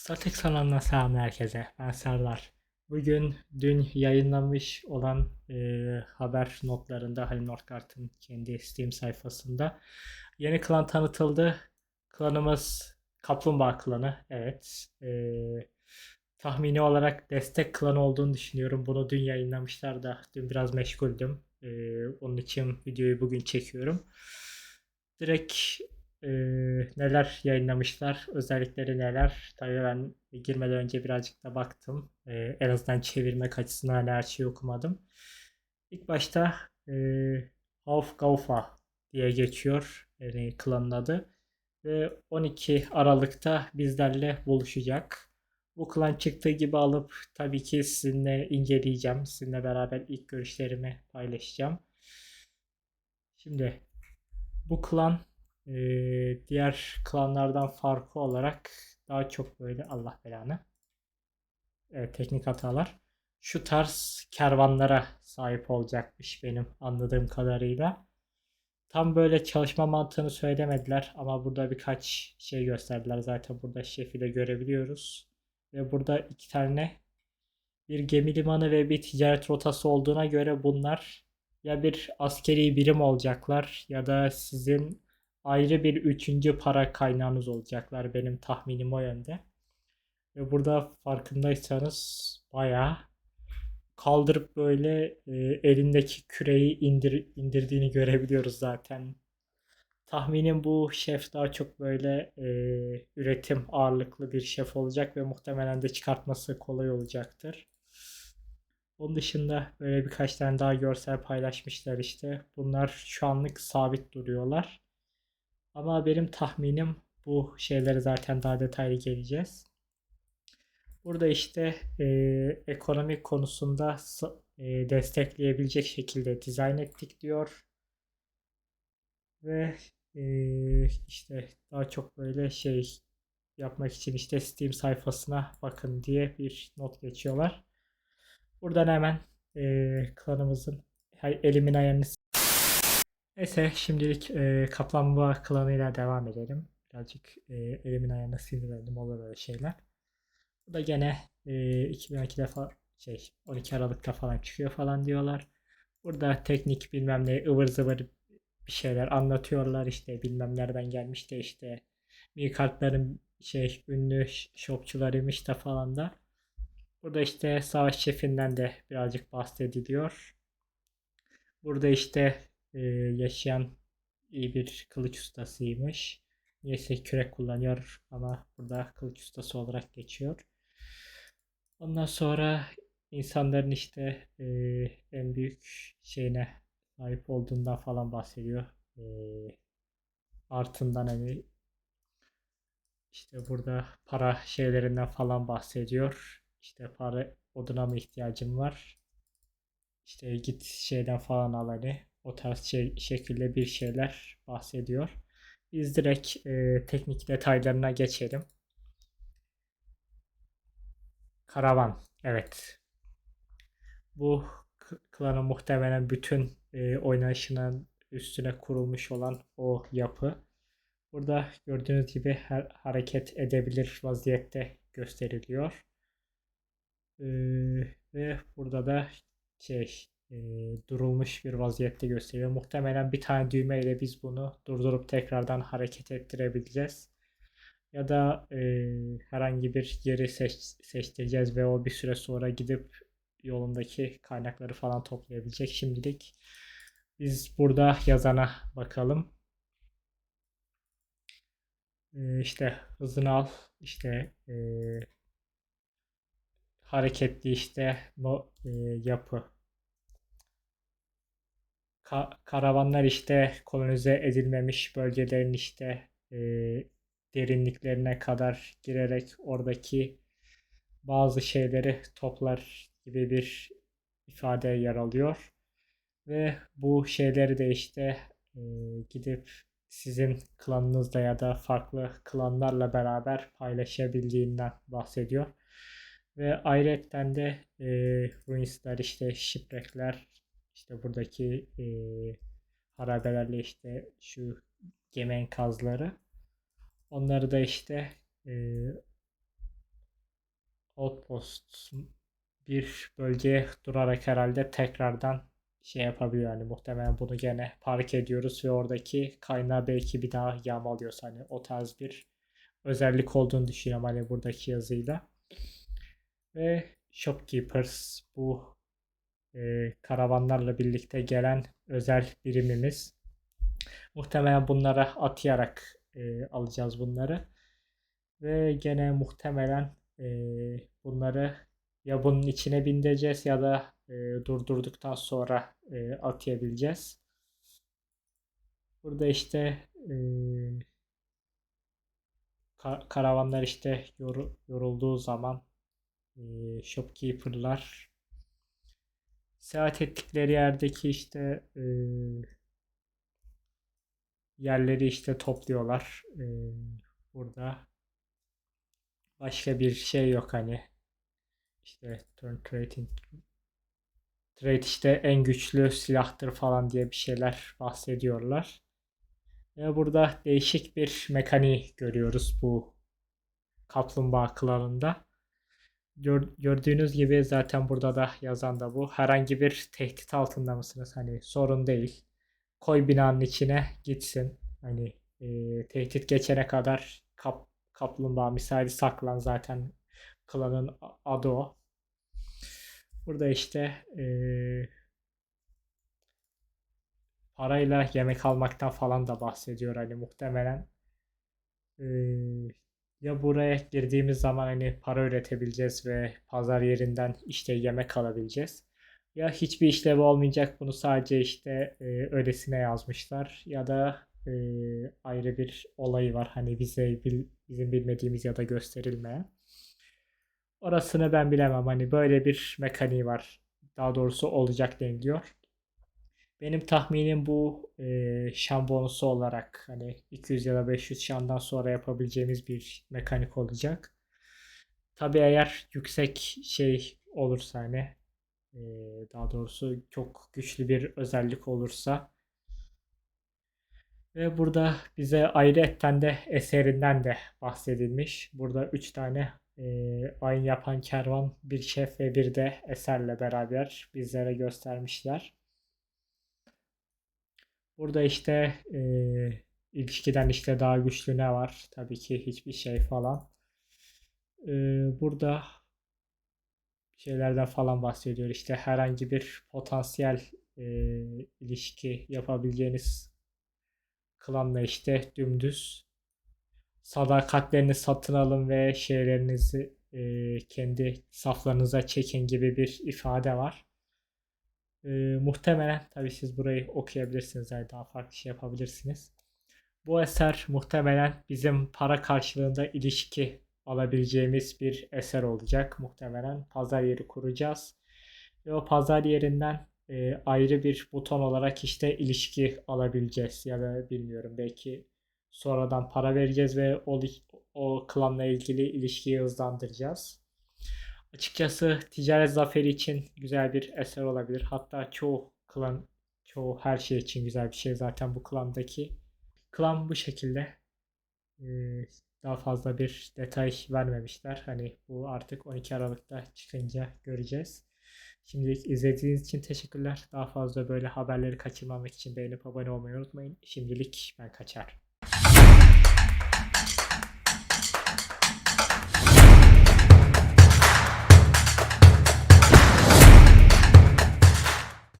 Statik Sanat'tan selam herkese. Ben Serdar. Bugün dün yayınlanmış olan e, haber notlarında Halil Nordkart'ın kendi Steam sayfasında yeni klan tanıtıldı. Klanımız Kaplumbağa klanı. Evet. E, tahmini olarak destek klanı olduğunu düşünüyorum. Bunu dün yayınlamışlar da dün biraz meşguldüm. E, onun için videoyu bugün çekiyorum. Direkt e, neler yayınlamışlar, özellikleri neler. Tabii ben girmeden önce birazcık da baktım. E, en azından çevirmek açısından hani her şeyi okumadım. İlk başta e, Hauf Gaufa diye geçiyor yani klanın adı. Ve 12 Aralık'ta bizlerle buluşacak. Bu klan çıktığı gibi alıp tabii ki sizinle inceleyeceğim. Sizinle beraber ilk görüşlerimi paylaşacağım. Şimdi bu klan e, diğer klanlardan farkı olarak daha çok böyle Allah belanı evet, teknik hatalar şu tarz kervanlara sahip olacakmış benim anladığım kadarıyla. Tam böyle çalışma mantığını söylemediler ama burada birkaç şey gösterdiler. Zaten burada şefi de görebiliyoruz. Ve burada iki tane bir gemi limanı ve bir ticaret rotası olduğuna göre bunlar ya bir askeri birim olacaklar ya da sizin ayrı bir üçüncü para kaynağınız olacaklar. Benim tahminim o yönde. Ve burada farkındaysanız bayağı kaldırıp böyle e, elindeki küreyi indir, indirdiğini görebiliyoruz zaten. Tahminim bu şef daha çok böyle e, üretim ağırlıklı bir şef olacak ve muhtemelen de çıkartması kolay olacaktır. Onun dışında böyle birkaç tane daha görsel paylaşmışlar işte. Bunlar şu anlık sabit duruyorlar. Ama benim tahminim bu şeylere zaten daha detaylı geleceğiz. Burada işte e, ekonomik konusunda e, destekleyebilecek şekilde dizayn ettik diyor. Ve e, işte daha çok böyle şey yapmak için işte Steam sayfasına bakın diye bir not geçiyorlar. Buradan hemen e, klanımızın elimin ayarını Neyse şimdilik e, Kaplumbağa klanıyla devam edelim. Birazcık e, elimin ayağına sinirlendim olur böyle şeyler. Bu da gene e, 2012'de falan şey 12 Aralık'ta falan çıkıyor falan diyorlar. Burada teknik bilmem ne ıvır zıvır bir şeyler anlatıyorlar işte bilmem nereden gelmiş de işte mi kartların şey ünlü shopçularıymış da falan da. Burada işte savaş şefinden de birazcık bahsediliyor. Burada işte e, yaşayan iyi bir kılıç ustasıymış. Neyse kürek kullanıyor ama burada kılıç ustası olarak geçiyor. Ondan sonra insanların işte e, en büyük şeyine sahip olduğundan falan bahsediyor. E, artından hani işte burada para şeylerinden falan bahsediyor. İşte para oduna mı ihtiyacım var? İşte git şeyden falan al hani o tarz şey, şekilde bir şeyler bahsediyor. Biz direkt e, teknik detaylarına geçelim. Karavan. Evet. Bu klanın muhtemelen bütün e, oynayışının üstüne kurulmuş olan o yapı. Burada gördüğünüz gibi her hareket edebilir vaziyette gösteriliyor. Ee, ve burada da şey e, durulmuş bir vaziyette gösteriyor. Muhtemelen bir tane düğme ile biz bunu durdurup tekrardan hareket ettirebileceğiz. Ya da e, herhangi bir yeri seç, seçtireceğiz ve o bir süre sonra gidip yolundaki kaynakları falan toplayabilecek. Şimdilik biz burada yazana bakalım. E, işte hızını al, işte e, hareketli işte no, e, yapı ka- karavanlar işte kolonize edilmemiş bölgelerin işte e, derinliklerine kadar girerek oradaki bazı şeyleri toplar gibi bir ifade yer alıyor. Ve bu şeyleri de işte e, gidip sizin klanınızda ya da farklı klanlarla beraber paylaşabildiğinden bahsediyor. Ve ayrıca de e, ruinsler işte shipwreckler işte buradaki e, harabelerle işte şu gemi enkazları. Onları da işte e, outpost bir bölgeye durarak herhalde tekrardan şey yapabiliyor. Yani muhtemelen bunu gene park ediyoruz ve oradaki kaynağı belki bir daha yağmalıyoruz. Hani o tarz bir özellik olduğunu düşünüyorum hani buradaki yazıyla. Ve shopkeepers bu e, karavanlarla birlikte gelen özel birimimiz muhtemelen bunlara atayarak e, alacağız bunları ve gene muhtemelen e, bunları ya bunun içine bindireceğiz ya da e, durdurduktan sonra e, atayabileceğiz. Burada işte e, ka- karavanlar işte yoru- yorulduğu zaman e, shopkeeper'lar seyahat ettikleri yerdeki işte e, yerleri işte topluyorlar. E, burada başka bir şey yok hani işte turn trading trade işte en güçlü silahtır falan diye bir şeyler bahsediyorlar. Ve burada değişik bir mekaniği görüyoruz bu kaplumbağa klanında. Gör- gördüğünüz gibi zaten burada da yazan da bu. Herhangi bir tehdit altında mısınız? Hani sorun değil. Koy binanın içine gitsin. Hani e, tehdit geçene kadar kap, kaplumbağa misali saklan zaten klanın adı o. Burada işte e, parayla yemek almaktan falan da bahsediyor hani muhtemelen. E, ya buraya girdiğimiz zaman hani para üretebileceğiz ve pazar yerinden işte yemek alabileceğiz. Ya hiçbir işlevi olmayacak bunu sadece işte e, öylesine yazmışlar ya da e, ayrı bir olayı var hani bize bil- bizim bilmediğimiz ya da gösterilmeyen. Orasını ben bilemem hani böyle bir mekaniği var. Daha doğrusu olacak deniliyor. Benim tahminim bu e, şan bonusu olarak hani 200 ya da 500 şandan sonra yapabileceğimiz bir mekanik olacak. Tabii eğer yüksek şey olursa hani e, daha doğrusu çok güçlü bir özellik olursa ve burada bize ayrıyetten de eserinden de bahsedilmiş. Burada 3 tane e, ayin yapan kervan, bir şef ve bir de eserle beraber bizlere göstermişler. Burada işte e, ilişkiden işte daha güçlü ne var? Tabii ki hiçbir şey falan. E, burada şeylerden falan bahsediyor. İşte herhangi bir potansiyel e, ilişki yapabileceğiniz klanla işte dümdüz sadakatlerini satın alın ve şeylerinizi e, kendi saflarınıza çekin gibi bir ifade var. E, muhtemelen tabii siz burayı okuyabilirsiniz yani daha farklı şey yapabilirsiniz. Bu eser muhtemelen bizim para karşılığında ilişki alabileceğimiz bir eser olacak. Muhtemelen pazar yeri kuracağız. Ve o pazar yerinden e, ayrı bir buton olarak işte ilişki alabileceğiz. Ya da bilmiyorum belki sonradan para vereceğiz ve o, o klanla ilgili ilişkiyi hızlandıracağız. Açıkçası ticaret zaferi için güzel bir eser olabilir. Hatta çoğu klan, çoğu her şey için güzel bir şey zaten bu klandaki. Klan bu şekilde. Ee, daha fazla bir detay vermemişler. Hani bu artık 12 Aralık'ta çıkınca göreceğiz. Şimdilik izlediğiniz için teşekkürler. Daha fazla böyle haberleri kaçırmamak için beğenip abone olmayı unutmayın. Şimdilik ben kaçar.